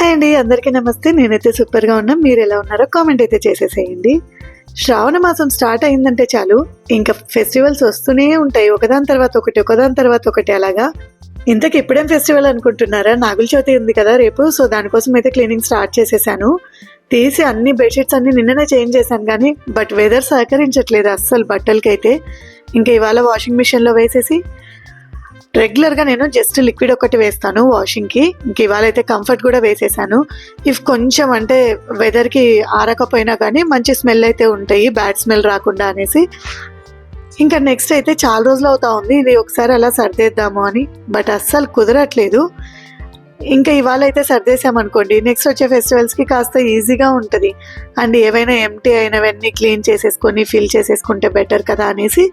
Hi అండి అందరికీ నమస్తే. నేనైతే సూపర్గా ఉన్నా మీరు ఎలా ఉన్నారో కామెంట్ అయితే చేసేసేయండి. శ్రావణ మాసం స్టార్ట్ అయిందంటే చాలు. ఇంకా ఫెస్టివల్స్ వస్తూనే ఉంటాయి. ఒకదాని తర్వాత ఒకటి ఒకదాని తర్వాత ఒకటి అలాగా. ఇంతకు ఇప్పుడేం ఫెస్టివల్ అనుకుంటున్నారా? నాగుల చవితి ఉంది కదా రేపు సో దానికోసం అయితే క్లీనింగ్ స్టార్ట్ చేసేసాను. తీసి అన్ని బెడ్షీట్స్ అన్ని నిన్ననే చేంజ్ చేశాను కానీ బట్ వెదర్ సహకరించట్లేదు అస్సలు బట్టలకైతే. ఇంకా ఇవాళ వాషింగ్ మిషన్లో వేసేసి రెగ్యులర్గా నేను జస్ట్ లిక్విడ్ ఒకటి వేస్తాను వాషింగ్కి ఇంక ఇవాళ అయితే కంఫర్ట్ కూడా వేసేసాను. ఇఫ్ కొంచెం అంటే వెదర్కి ఆరకపోయినా కానీ మంచి స్మెల్ అయితే ఉంటాయి. బ్యాడ్ స్మెల్ రాకుండా అనేసి. ఇంకా నెక్స్ట్ అయితే చాలా రోజులు అవుతా ఉంది. ఇది ఒకసారి అలా సర్దేద్దాము అని. బట్ అస్సలు కుదరట్లేదు. ఇంకా ఇవాళ అయితే సర్దేశామనుకోండి. నెక్స్ట్ వచ్చే ఫెస్టివల్స్కి కాస్త ఈజీగా ఉంటుంది. అండ్ ఏవైనా ఎంటీ అయినవన్నీ క్లీన్ చేసేసుకొని ఫిల్ చేసేసుకుంటే బెటర్ కదా అనేసి.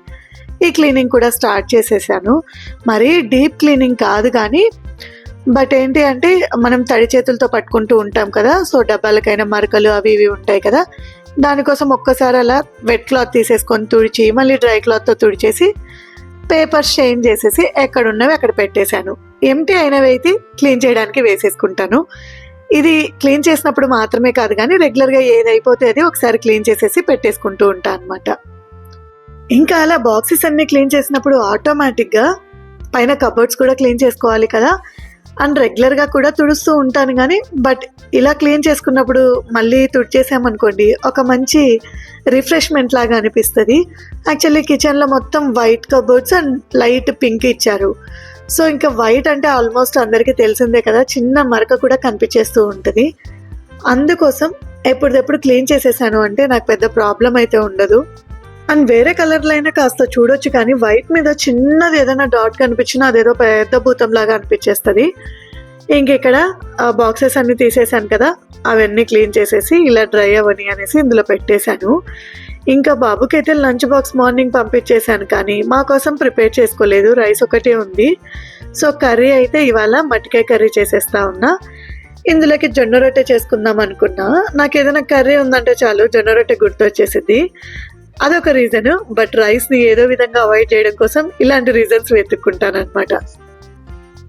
ఈ క్లీనింగ్ కూడా స్టార్ట్ చేసేసాను. మరీ డీప్ క్లీనింగ్ కాదు కానీ బట్ ఏంటి అంటే మనం తడి చేతులతో పట్టుకుంటూ ఉంటాం కదా సో డబ్బాలకైనా మరకలు అవి ఇవి ఉంటాయి కదా దానికోసం ఒక్కసారి అలా వెట్ క్లాత్ తీసేసుకొని తుడిచి మళ్ళీ డ్రై క్లాత్తో తుడిచేసి పేపర్స్ చేంజ్ చేసేసి ఎక్కడ ఉన్నవి అక్కడ పెట్టేశాను. ఎంటీ అయినవి అయితే క్లీన్ చేయడానికి వేసేసుకుంటాను. ఇది క్లీన్ చేసినప్పుడు మాత్రమే కాదు కానీ రెగ్యులర్గా ఏదైపోతే అది ఒకసారి క్లీన్ చేసేసి పెట్టేసుకుంటూ ఉంటాను అనమాట ఇంకా అలా బాక్సెస్ అన్ని క్లీన్ చేసినప్పుడు ఆటోమేటిక్గా పైన కబోర్డ్స్ కూడా క్లీన్ చేసుకోవాలి కదా. అండ్ రెగ్యులర్గా కూడా తుడుస్తూ ఉంటాను కానీ బట్ ఇలా క్లీన్ చేసుకున్నప్పుడు మళ్ళీ తుడిచేసామనుకోండి ఒక మంచి రిఫ్రెష్మెంట్ లాగా అనిపిస్తుంది. యాక్చువల్లీ కిచెన్లో మొత్తం white cupboards and light pink ఇచ్చారు. సో ఇంకా వైట్ అంటే ఆల్మోస్ట్ అందరికీ తెలిసిందే కదా చిన్న మరక కూడా కనిపించేస్తూ ఉంటుంది. అందుకోసం ఎప్పుడెప్పుడు క్లీన్ చేసేసాను అంటే నాకు పెద్ద ప్రాబ్లం అయితే ఉండదు. అండ్ వేరే కలర్లో అయినా కాస్త చూడొచ్చు కానీ వైట్ మీద చిన్నది ఏదైనా డాట్ కనిపించినా అదేదో పెద్ద భూతం లాగా అనిపించేస్తుంది. ఇంక ఇక్కడ బాక్సెస్ అన్ని తీసేసాను కదా అవన్నీ క్లీన్ చేసేసి ఇలా డ్రై అవ్వని అనేసి ఇందులో పెట్టేశాను. ఇంకా బాబుకి అయితే లంచ్ బాక్స్ మార్నింగ్ పంపించేశాను కానీ మా కోసం ప్రిపేర్ చేసుకోలేదు రైస్ ఒకటే ఉంది. సో కర్రీ అయితే ఇవాళ మట్టికాయ కర్రీ చేసేస్తా ఉన్నా. ఇందులోకి జొన్న రొట్టె చేసుకుందాం అనుకున్నా. నాకు ఏదైనా కర్రీ ఉందంటే చాలు జొన్న రొట్టె గుర్తొచ్చేసింది అదొక రీజన్ బట్ రైస్ని ఏదో విధంగా అవాయిడ్ చేయడం కోసం ఇలాంటి రీజన్స్ వెతుక్కుంటాను అనమాట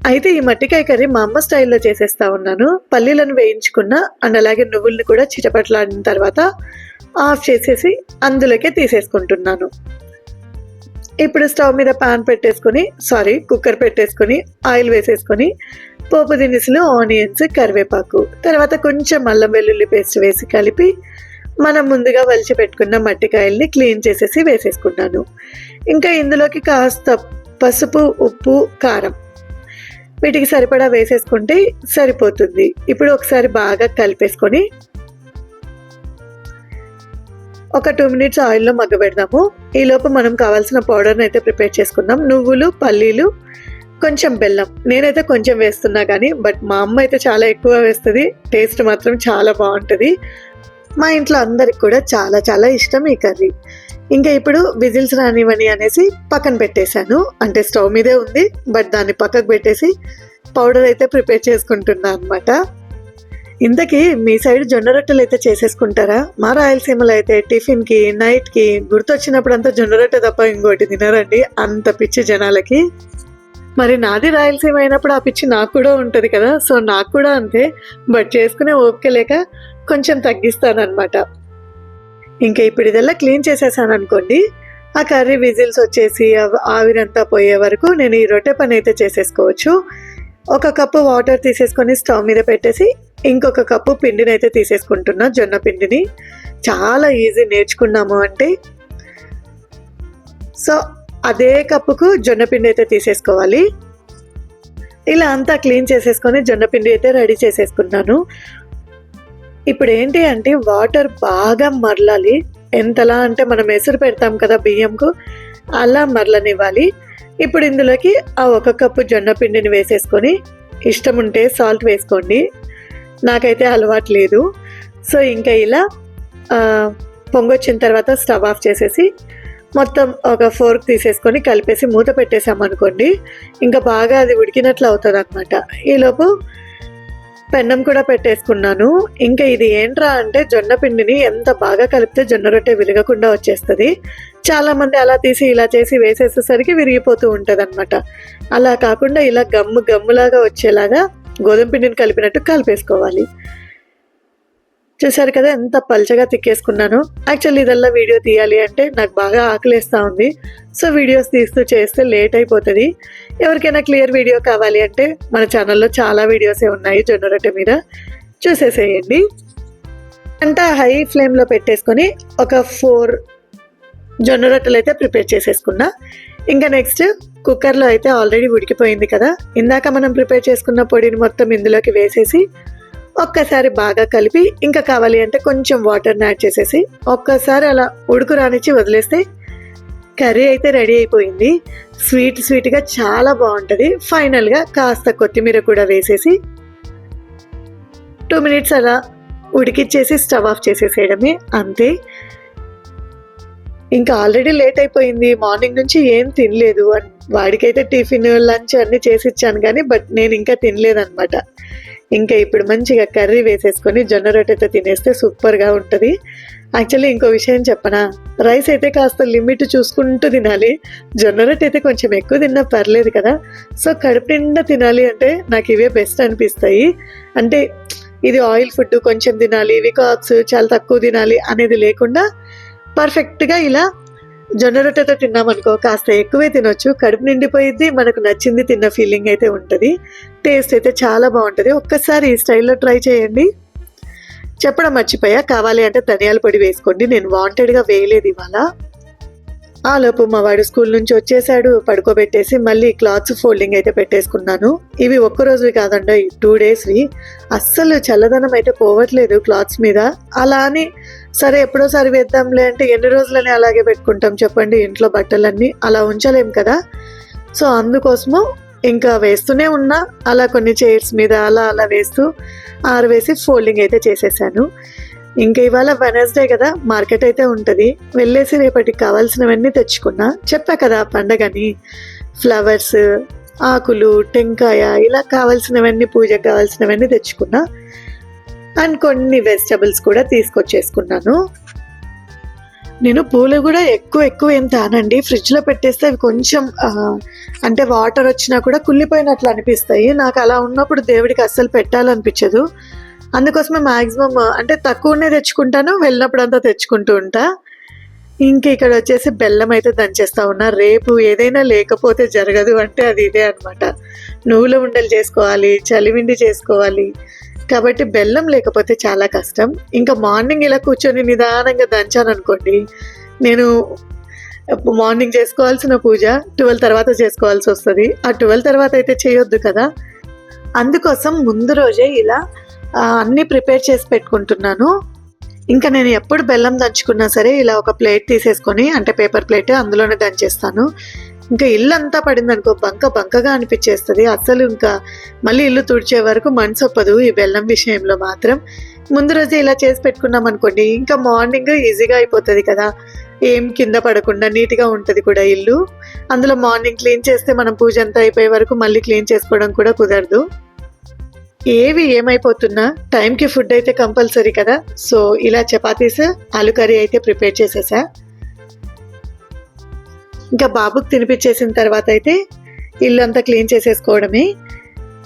అయితే ఈ మట్టికాయ కర్రీ మా అమ్మ స్టైల్లో చేసేస్తా ఉన్నాను. పల్లీలను వేయించుకున్న అండ్ అలాగే నువ్వుల్ని కూడా చిటపట్లాడిన తర్వాత ఆఫ్ చేసేసి అందులోకే తీసేసుకుంటున్నాను. ఇప్పుడు స్టవ్ మీద పాన్ పెట్టేసుకొని సారీ కుక్కర్ పెట్టేసుకొని ఆయిల్ వేసేసుకొని పోపు దినుసులు ఆనియన్స్ కరివేపాకు తర్వాత కొంచెం అల్లం వెల్లుల్లి పేస్ట్ వేసి కలిపి మనం ముందుగా వలిచి పెట్టుకున్న మట్టికాయల్ని క్లీన్ చేసేసి వేసేసుకున్నాను ఇంకా ఇందులోకి కాస్త పసుపు ఉప్పు కారం. వీటికి సరిపడా వేసేసుకుంటే సరిపోతుంది. ఇప్పుడు ఒకసారి బాగా కలిపేసుకొని ఒక టూ మినిట్స్ ఆయిల్లో మగ్గబెడదాము. ఈలోపు మనం కావాల్సిన పౌడర్ని అయితే ప్రిపేర్ చేసుకుందాం. నువ్వులు పల్లీలు కొంచెం బెల్లం. నేనైతే కొంచెం వేస్తున్నా కానీ బట్ మా అమ్మ అయితే చాలా ఎక్కువ వేస్తుంది. టేస్ట్ మాత్రం చాలా బాగుంటుంది. మా ఇంట్లో అందరికి కూడా చాలా చాలా ఇష్టం ఈ కర్రీ. ఇంకా ఇప్పుడు విజిల్స్ రానివ్వని అనేసి పక్కన పెట్టేశాను. అంటే స్టవ్ మీదే ఉంది బట్ దాన్ని పక్కకు పెట్టేసి పౌడర్ అయితే ప్రిపేర్ చేసుకుంటున్నాను అనమాట ఇంతకీ మీ సైడ్ జొన్న రొట్టెలు అయితే చేసేసుకుంటారా? మా రాయలసీమలో అయితే టిఫిన్కి నైట్కి గుర్తొచ్చినప్పుడంతా జొన్న రొట్టె తప్ప ఇంకోటి తినరండి. అంత పిచ్చి జనాలకి. మరి నాది రాయలసీమ అయినప్పుడు ఆ పిచ్చి నాకు కూడా ఉంటుంది కదా. సో నాకు కూడా అంతే. బట్ చేసుకునే ఓపిక లేక కొంచెం తగ్గిస్తానమాట ఇంకా ఇప్పుడు ఇదల్లా క్లీన్ చేసేసాను అనుకోండి. ఆ కర్రీ విజిల్స్ వచ్చేసి ఆవిరంతా పోయే వరకు నేను ఈ రొట్టె పని అయితే చేసేసుకోవచ్చు. ఒక కప్పు వాటర్ తీసేసుకొని స్టవ్ మీద పెట్టేసి ఇంకొక కప్పు పిండిని అయితే తీసేసుకుంటున్నా జొన్న పిండిని. చాలా ఈజీ నేర్చుకున్నాము అంటే. సో అదే కప్పుకు జొన్నపిండి అయితే తీసేసుకోవాలి. ఇలా అంతా క్లీన్ చేసేసుకొని జొన్నపిండి అయితే రెడీ చేసేసుకున్నాను. ఇప్పుడు ఏంటి అంటే వాటర్ బాగా మరలాలి. ఎంతలా అంటే మనం ఎసురు పెడతాం కదా బియ్యంకు అలా మరలనివ్వాలి. ఇప్పుడు ఇందులోకి ఆ ఒక కప్పు జొన్న పిండిని వేసేసుకొని ఇష్టం ఉంటే సాల్ట్ వేసుకోండి. నాకైతే అలవాటు లేదు. సో ఇంకా ఇలా పొంగొచ్చిన తర్వాత స్టవ్ ఆఫ్ చేసేసి మొత్తం ఒక ఫోర్క్ తీసేసుకొని కలిపేసి మూత పెట్టేసామనుకోండి ఇంకా బాగా అది ఉడికినట్లు అవుతుంది అనమాట ఈలోపు పెన్నం కూడా పెట్టేసుకున్నాను. ఇంకా ఇది ఏంట్రా అంటే జొన్న పిండిని ఎంత బాగా కలిపితే జొన్న రొట్టె విరగకుండా వచ్చేస్తుంది. చాలామంది అలా తీసి ఇలా చేసి వేసేసేసరికి విరిగిపోతూ ఉంటుంది అనమాట అలా కాకుండా ఇలా గమ్ము గమ్ములాగా వచ్చేలాగా గోధుమ పిండిని కలిపినట్టు కలిపేసుకోవాలి. చూసారు కదా ఎంత పల్చగా తిక్కేసుకున్నాను. యాక్చువల్లీ ఇదల్లా వీడియో తీయాలి అంటే నాకు బాగా ఆకలేస్తూ ఉంది. సో వీడియోస్ తీస్తూ చేస్తే లేట్ అయిపోతుంది. ఎవరికైనా క్లియర్ వీడియో కావాలి అంటే మన ఛానల్లో చాలా వీడియోసే ఉన్నాయి జొన్న రొట్టె మీద. చూసేసేయండి. అంతా హై ఫ్లేమ్లో పెట్టేసుకొని ఒక ఫోర్ జొన్న రొట్టెలు అయితే ప్రిపేర్ చేసేసుకున్నా. ఇంకా నెక్స్ట్ కుక్కర్లో అయితే ఆల్రెడీ ఉడికిపోయింది కదా ఇందాక మనం ప్రిపేర్ చేసుకున్న పొడిని మొత్తం ఇందులోకి వేసేసి ఒక్కసారి బాగా కలిపి ఇంకా కావాలి అంటే కొంచెం వాటర్ని యాడ్ చేసేసి ఒక్కసారి అలా ఉడుకు రానిచ్చి వదిలేస్తే కర్రీ అయితే రెడీ అయిపోయింది. స్వీట్ స్వీట్గా చాలా బాగుంటుంది. ఫైనల్గా కాస్త కొత్తిమీర కూడా వేసేసి టూ మినిట్స్ అలా ఉడికిచ్చేసి స్టవ్ ఆఫ్ చేసేసేయడమే అంతే. ఇంకా ఆల్రెడీ లేట్ అయిపోయింది. మార్నింగ్ నుంచి ఏం తినలేదు. వాడికైతే టిఫిన్ లంచ్ అన్నీ చేసి ఇచ్చాను కానీ బట్ నేను ఇంకా తినలేదన్నమాట. ఇంకా ఇప్పుడు మంచిగా కర్రీ వేసేసుకొని జొన్న రొట్టెతో తినేస్తే సూపర్గా ఉంటుంది. యాక్చువల్లీ ఇంకో విషయం చెప్పనా? రైస్ అయితే కాస్త లిమిట్ చూసుకుంటూ తినాలి. జొన్న రొట్టె అయితే కొంచెం ఎక్కువ తిన్నా పర్లేదు కదా. సో కడుపు నిండా తినాలి అంటే నాకు ఇవే బెస్ట్ అనిపిస్తాయి. అంటే ఇది ఆయిల్ ఫుడ్ కొంచెం తినాలి వికాక్స్ చాలా తక్కువ తినాలి అనేది లేకుండా పర్ఫెక్ట్గా ఇలా జొన్న రొట్టెతో తిన్నామనుకో కాస్త ఎక్కువే తినొచ్చు. కడుపు నిండిపోయిద్ది మనకు నచ్చింది తిన్న ఫీలింగ్ అయితే ఉంటుంది. టేస్ట్ అయితే చాలా బాగుంటుంది. ఒక్కసారి ఈ స్టైల్లో ట్రై చేయండి. చెప్పడం మర్చిపోయా. కావాలి అంటే ధనియాల పొడి వేసుకోండి. నేను వాంటెడ్గా వేయలేదు ఇవాళ. ఆ మా వాడు స్కూల్ నుంచి వచ్చేసాడు. పడుకోబెట్టేసి మళ్ళీ క్లాత్స్ ఫోల్డింగ్ అయితే పెట్టేసుకున్నాను. ఇవి ఒక్క రోజువి కాదండి టూ డేస్వి. అస్సలు చల్లదనం అయితే పోవట్లేదు క్లాత్స్ మీద. అలా అని సరే ఎప్పుడోసారి వేద్దాంలే అంటే ఎన్ని రోజులని అలాగే పెట్టుకుంటాం చెప్పండి. ఇంట్లో బట్టలన్నీ అలా ఉంచలేం కదా. సో అందుకోసము ఇంకా వేస్తూనే ఉన్నా. అలా కొన్ని చైర్స్ మీద అలా అలా వేస్తూ ఆరవేసి ఫోల్డింగ్ అయితే చేసేసాను. ఇంకా ఇవాళ వెనస్డే కదా మార్కెట్ అయితే ఉంటుంది. వెళ్ళేసి రేపటికి కావాల్సినవన్నీ తెచ్చుకున్నా. చెప్పా కదా పండగని. ఫ్లవర్స్ ఆకులు టెంకాయ ఇలా కావాల్సినవన్నీ పూజకు కావాల్సినవన్నీ తెచ్చుకున్నా. అండ్ కొన్ని వెజిటబుల్స్ కూడా తీసుకొచ్చేసుకున్నాను. నేను పూలు కూడా ఎక్కువ ఎక్కువ ఏం తానండి. ఫ్రిడ్జ్లో పెట్టేస్తే అవి కొంచెం అంటే వాటర్ వచ్చినా కూడా కుళ్ళిపోయినట్లు అనిపిస్తాయి. నాకు అలా ఉన్నప్పుడు దేవుడికి అస్సలు పెట్టాలనిపించదు. అందుకోసమే మ్యాక్సిమం అంటే తక్కువనే తెచ్చుకుంటాను వెళ్ళినప్పుడు అంతా తెచ్చుకుంటూ ఉంటా. ఇంక ఇక్కడ వచ్చేసి బెల్లం అయితే దంచేస్తా ఉన్నా. రేపు ఏదైనా లేకపోతే జరగదు అంటే అది ఇదే అనమాట నువ్వుల ఉండలు చేసుకోవాలి చలివిండి చేసుకోవాలి. కాబట్టి బెల్లం లేకపోతే చాలా కష్టం. ఇంకా మార్నింగ్ ఇలా కూర్చొని నిదానంగా దంచాను అనుకోండి నేను మార్నింగ్ చేసుకోవాల్సిన పూజ ట్వెల్వ్ తర్వాత చేసుకోవాల్సి వస్తుంది. ఆ ట్వెల్వ్ తర్వాత అయితే చేయొద్దు కదా. అందుకోసం ముందు రోజే ఇలా అన్నీ ప్రిపేర్ చేసి పెట్టుకుంటున్నాను. ఇంకా నేను ఎప్పుడు బెల్లం దంచుకున్నా సరే ఇలా ఒక ప్లేట్ తీసేసుకొని అంటే పేపర్ ప్లేట్ అందులోనే దంచేస్తాను. ఇంకా ఇల్లు అంతా పడింది అనుకో బంక బంకగా అనిపించేస్తుంది. అసలు ఇంకా మళ్ళీ ఇల్లు తుడిచే వరకు మనసు ఒప్పదు ఈ బెల్లం విషయంలో మాత్రం. ముందు రోజు ఇలా చేసి పెట్టుకున్నాం అనుకోండి ఇంకా మార్నింగ్ ఈజీగా అయిపోతుంది కదా. ఏం కింద పడకుండా నీట్గా ఉంటుంది కూడా ఇల్లు. అందులో మార్నింగ్ క్లీన్ చేస్తే మనం పూజ అంతా అయిపోయే వరకు మళ్ళీ క్లీన్ చేసుకోవడం కూడా కుదరదు. ఏవి ఏమైపోతున్నా టైంకి ఫుడ్ అయితే కంపల్సరీ కదా. సో ఇలా చపాతీస్ ఆలు కర్రీ అయితే ప్రిపేర్ చేసేసా. ఇంకా బాబుకి తినిపించేసిన తర్వాత అయితే ఇల్లు అంతా క్లీన్ చేసేసుకోవడమే.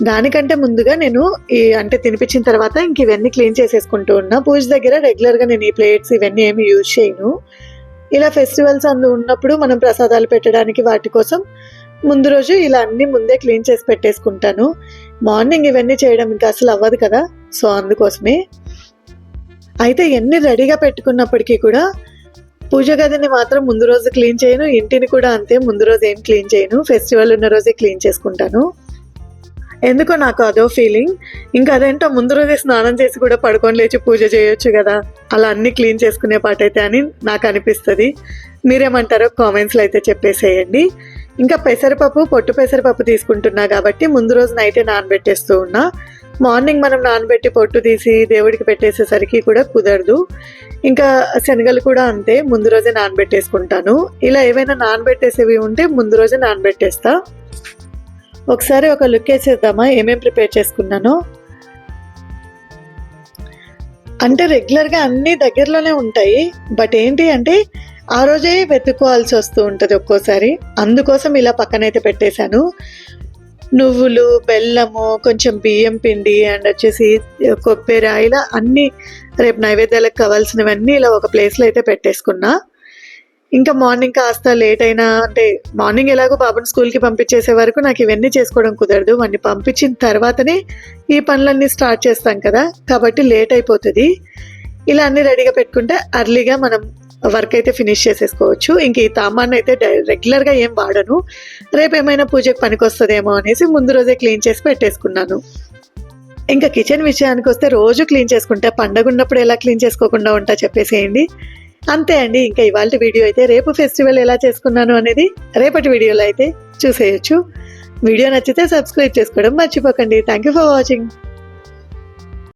దానికంటే ముందుగా నేను ఈ అంటే తినిపించిన తర్వాత ఇంక ఇవన్నీ క్లీన్ చేసేసుకుంటూ ఉన్నా. పూజ దగ్గర రెగ్యులర్గా నేను ఈ ప్లేట్స్ ఇవన్నీ ఏమి యూజ్ చేయను. ఇలా ఫెస్టివల్స్ అందు ఉన్నప్పుడు మనం ప్రసాదాలు పెట్టడానికి వాటి కోసం ముందు రోజు ఇలా అన్ని ముందే క్లీన్ చేసి పెట్టేసుకుంటాను. మార్నింగ్ ఇవన్నీ చేయడం ఇంకా అసలు అవ్వదు కదా. సో అందుకోసమే. అయితే ఎన్ని రెడీగా పెట్టుకున్నప్పటికీ కూడా పూజ గదిని మాత్రం ముందు రోజు క్లీన్ చేయను. ఇంటిని కూడా అంతే ముందు రోజు ఏం క్లీన్ చేయను. ఫెస్టివల్ ఉన్న రోజే క్లీన్ చేసుకుంటాను. ఎందుకో నాకు అదో ఫీలింగ్. ఇంకా అదేంటో ముందు రోజే స్నానం చేసి కూడా పడుకొని లేచి పూజ చేయొచ్చు కదా. అలా అన్ని క్లీన్ చేసుకునే పాటైతే అని నాకు అనిపిస్తుంది. మీరేమంటారో కామెంట్స్లో అయితే చెప్పేసేయండి. ఇంకా పెసరపప్పు పొట్టు పెసరపప్పు తీసుకుంటున్నా కాబట్టి ముందు రోజు నైటే నానబెట్టేస్తూ ఉన్నా. మార్నింగ్ మనం నానబెట్టి పొట్టు తీసి దేవుడికి పెట్టేసేసరికి కూడా కుదరదు. ఇంకా శనగలు కూడా అంతే ముందు రోజే నానబెట్టేసుకుంటాను. ఇలా ఏవైనా నానబెట్టేసేవి ఉంటే ముందు రోజే నానబెట్టేస్తా. ఒకసారి ఒక లుక్ వేసేద్దామా? ఏమేం ప్రిపేర్ చేసుకున్నానో? అంటే రెగ్యులర్గా అన్నీ దగ్గరలోనే ఉంటాయి. బట్ ఏంటి అంటే ఆ రోజే వెతుక్కోవాల్సి వస్తూ ఉంటుంది ఒక్కోసారి. అందుకోసం ఇలా పక్కనైతే పెట్టేశాను. నువ్వులు బెల్లము కొంచెం బియ్యం పిండి అండ్ వచ్చేసి కొబ్బరి ఇలా అన్ని రేపు నైవేద్యాలకు కావాల్సినవన్నీ ఇలా ఒక ప్లేస్లో అయితే పెట్టేసుకున్నా. ఇంకా మార్నింగ్ కాస్త లేట్ అయినా అంటే మార్నింగ్ ఎలాగో బాబుని స్కూల్కి పంపించేసే వరకు నాకు ఇవన్నీ చేసుకోవడం కుదరదు. వాడిని పంపించిన తర్వాతనే ఈ పనులన్నీ స్టార్ట్ చేస్తాం కదా. కాబట్టి లేట్ అయిపోతుంది. ఇలా అన్ని రెడీగా పెట్టుకుంటే అర్లీగా మనం వర్క్ అయితే ఫినిష్ చేసేసుకోవచ్చు. ఇంక ఈ తామాన్ని అయితే రెగ్యులర్గా ఏం వాడను. రేపు ఏమైనా పూజకు పనికొస్తుందేమో అనేసి ముందు రోజే క్లీన్ చేసి పెట్టేసుకున్నాను. ఇంకా కిచెన్ విషయానికి వస్తే రోజు క్లీన్ చేసుకుంటే పండగ ఉన్నప్పుడు ఎలా క్లీన్ చేసుకోకుండా ఉంటా చెప్పేసేయండి. అంతే అండి ఇంకా ఇవాళ వీడియో అయితే రేపు ఫెస్టివల్ ఎలా చేసుకున్నాను అనేది రేపటి వీడియోలో అయితే చూసేయచ్చు. వీడియో నచ్చితే సబ్స్క్రైబ్ చేసుకోవడం మర్చిపోకండి. Thank you for watching.